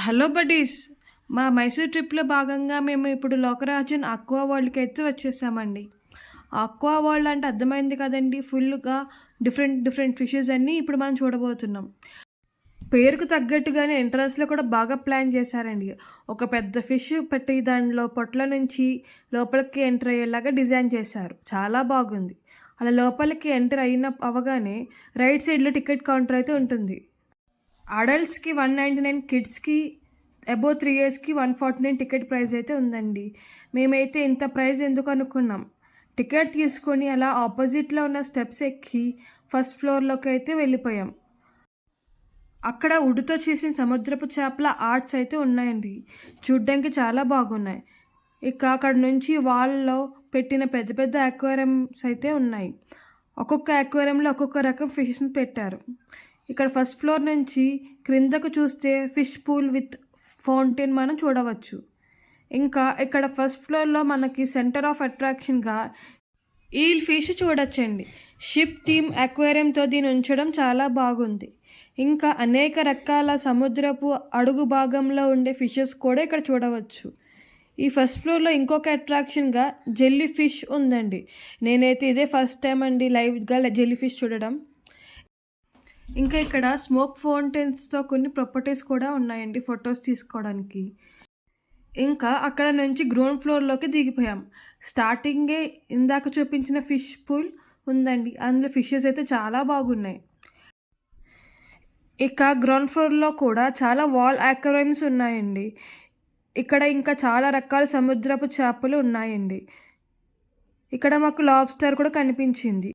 Hello buddies మా మైసూర్ ట్రిప్లో భాగంగా మేము ఇప్పుడు లోకరాజన్ అక్వా వరల్డ్కి అయితే వచ్చేసామండి. అక్వా వరల్డ్ అంటే అర్థమైంది కదండి ఫుల్గా డిఫరెంట్ డిఫరెంట్ ఫిషెస్ అన్నీ ఇప్పుడు మనం చూడబోతున్నాం. పేరుకు తగ్గట్టుగానే ఎంట్రన్స్లో కూడా బాగా ప్లాన్ చేశారండి. ఒక పెద్ద ఫిష్ పెట్టి దానిలో పొట్ల నుంచి లోపలికి ఎంటర్ అయ్యేలాగా డిజైన్ చేశారు. చాలా బాగుంది. అలా లోపలికి ఎంటర్ అయిన అవగానే రైట్ సైడ్లో టికెట్ కౌంటర్ అయితే ఉంటుంది. అడల్ట్స్కి వన్ నైంటీ నైన్ కిడ్స్కి అబో త్రీ ఇయర్స్కి one forty nine ticket price అయితే ఉందండి. మేమైతే ఇంత ప్రైస్ ఎందుకు అనుకున్నాం? టికెట్ తీసుకొని అలా ఆపోజిట్లో ఉన్న స్టెప్స్ ఎక్కి ఫస్ట్ ఫ్లోర్లోకి అయితే వెళ్ళిపోయాం. అక్కడ ఉడుతో చేసిన సముద్రపు చేపల ఆర్ట్స్ అయితే ఉన్నాయండి. చూడ్డానికి చాలా బాగున్నాయి. ఇక అక్కడ నుంచి వాళ్ళలో పెట్టిన పెద్ద పెద్ద అక్వేరియంస్ అయితే ఉన్నాయి. ఒక్కొక్క అక్వేరియంలో ఒక్కొక్క రకం ఫిష్ని పెట్టారు. ఇక్కడ ఫస్ట్ ఫ్లోర్ నుంచి క్రిందకు చూస్తే ఫిష్ పూల్ విత్ ఫౌంటైన్ మనం చూడవచ్చు. ఇంకా ఇక్కడ ఫస్ట్ ఫ్లోర్లో మనకి సెంటర్ ఆఫ్ అట్రాక్షన్గా ఈల్ ఫిష్ చూడొచ్చండి. షిప్ టీమ్ అక్వేరియంతో దీన్ని ఉంచడం చాలా బాగుంది. ఇంకా అనేక రకాల సముద్రపు అడుగు భాగంలో ఉండే ఫిషెస్ కూడా ఇక్కడ చూడవచ్చు. ఈ ఫస్ట్ ఫ్లోర్లో ఇంకొక అట్రాక్షన్గా జెల్లీ ఫిష్ ఉందండి. నేనైతే ఇదే ఫస్ట్ టైం అండి లైవ్గా జెల్లీ ఫిష్ చూడడం. ఇంకా ఇక్కడ స్మోక్ ఫౌంటైన్స్తో కొన్ని ప్రాపర్టీస్ కూడా ఉన్నాయండి ఫొటోస్ తీసుకోవడానికి. ఇంకా అక్కడ నుంచి గ్రౌండ్ ఫ్లోర్లోకి దిగిపోయాం. స్టార్టింగే ఇందాక చూపించిన ఫిష్ పూల్ ఉందండి. అందులో ఫిషెస్ అయితే చాలా బాగున్నాయి. ఇక గ్రౌండ్ ఫ్లోర్లో కూడా చాలా వాల్ ఆక్వేరియమ్స్ ఉన్నాయండి. ఇక్కడ ఇంకా చాలా రకాల సముద్రపు చేపలు ఉన్నాయండి. ఇక్కడ మాకు లాబ్స్టర్ కూడా కనిపించింది.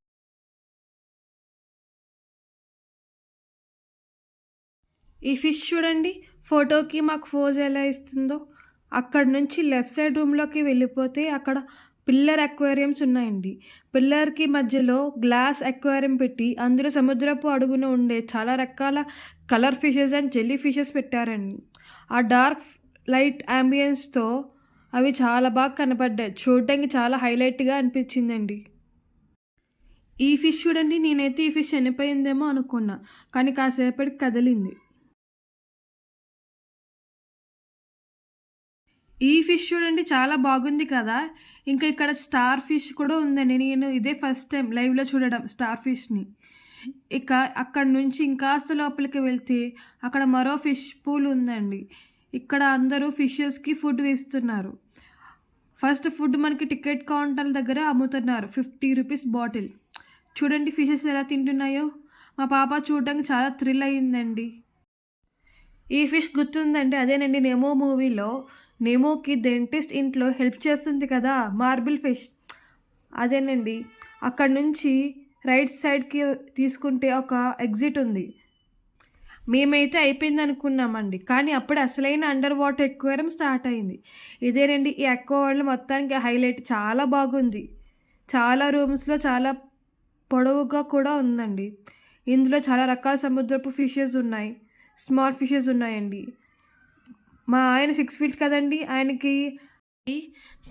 ఈ ఫిష్ చూడండి. ఫోటోకి మాకు ఫోజ్ ఎలా ఇస్తుందో. అక్కడ నుంచి లెఫ్ట్ సైడ్ రూమ్లోకి వెళ్ళిపోతే అక్కడ పిల్లర్ అక్వేరియంస్ ఉన్నాయండి. పిల్లర్కి మధ్యలో గ్లాస్ అక్వేరియం పెట్టి అందులో సముద్రపు అడుగున ఉండే చాలా రకాల colour fishes and jelly fishes పెట్టారండి. ఆ డార్క్ లైట్ అంబియన్స్తో అవి చాలా బాగా కనపడ్డాయి. చూడడానికి చాలా హైలైట్గా అనిపించిందండి. ఈ ఫిష్ చూడండి. నేనైతే ఈ ఫిష్ చనిపోయిందేమో అనుకున్నా. కానీ కాసేపటికి కదిలింది. ఈ ఫిష్ చూడండి చాలా బాగుంది కదా. ఇంకా ఇక్కడ స్టార్ ఫిష్ కూడా ఉందండి. నేను ఇదే ఫస్ట్ టైం లైవ్లో చూడడం స్టార్ ఫిష్ని ఇక అక్కడ నుంచి ఇంకాస్త లోపలికి వెళ్తే అక్కడ మరో ఫిష్ పూల్ ఉందండి. ఇక్కడ అందరూ ఫిషెస్కి ఫుడ్ వేస్తున్నారు. ఫస్ట్ ఫుడ్ మనకి టికెట్ కౌంటర్ దగ్గర అమ్ముతున్నారు ఫిఫ్టీ రూపీస్ బాటిల్. చూడండి ఫిషెస్ ఎలా తింటున్నాయో. మా పాప చూడడానికి చాలా థ్రిల్ అయ్యిందండి. ఈ ఫిష్ గుర్తుందండి అదేనండి నెమో మూవీలో నేమోకి డెంటిస్ట్ ఇంట్లో హెల్ప్ చేస్తుంది కదా మార్బుల్ ఫిష్ అదేనండి. అక్కడ నుంచి రైట్ సైడ్కి తీసుకుంటే ఒక ఎగ్జిట్ ఉంది. మేమైతే అయిపోయింది అనుకున్నామండి. కానీ అప్పుడు అసలైన అండర్ వాటర్ ఎక్వేరియం స్టార్ట్ అయింది. ఇదేనండి ఈ ఎక్కో మొత్తానికి హైలైట్ చాలా బాగుంది. చాలా రూమ్స్లో చాలా పొడవుగా కూడా ఉందండి. ఇందులో చాలా రకాల సముద్రపు ఫిషెస్ ఉన్నాయి. స్మాల్ ఫిషెస్ ఉన్నాయండి. మా ఆయన సిక్స్ ఫీట్ కదండి. ఆయనకి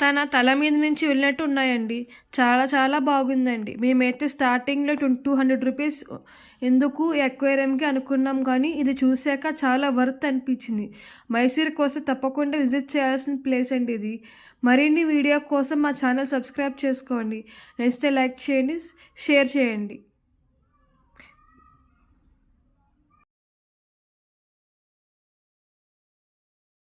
తన తల మీద నుంచి వెళ్ళినట్టు ఉన్నాయండి. చాలా చాలా బాగుందండి. మేమైతే స్టార్టింగ్లో టూ టూ హండ్రెడ్ రూపీస్ ఎందుకు ఎక్వేరియంకి అనుకున్నాం కానీ ఇది చూశాక చాలా వర్త్ అనిపించింది. మైసూర్ కోసం తప్పకుండా విజిట్ చేయాల్సిన ప్లేస్ అండి ఇది. మరిన్ని వీడియో కోసం మా ఛానల్ సబ్స్క్రైబ్ చేసుకోండి. నెక్స్ట్ లైక్ చేయండి షేర్ చేయండి.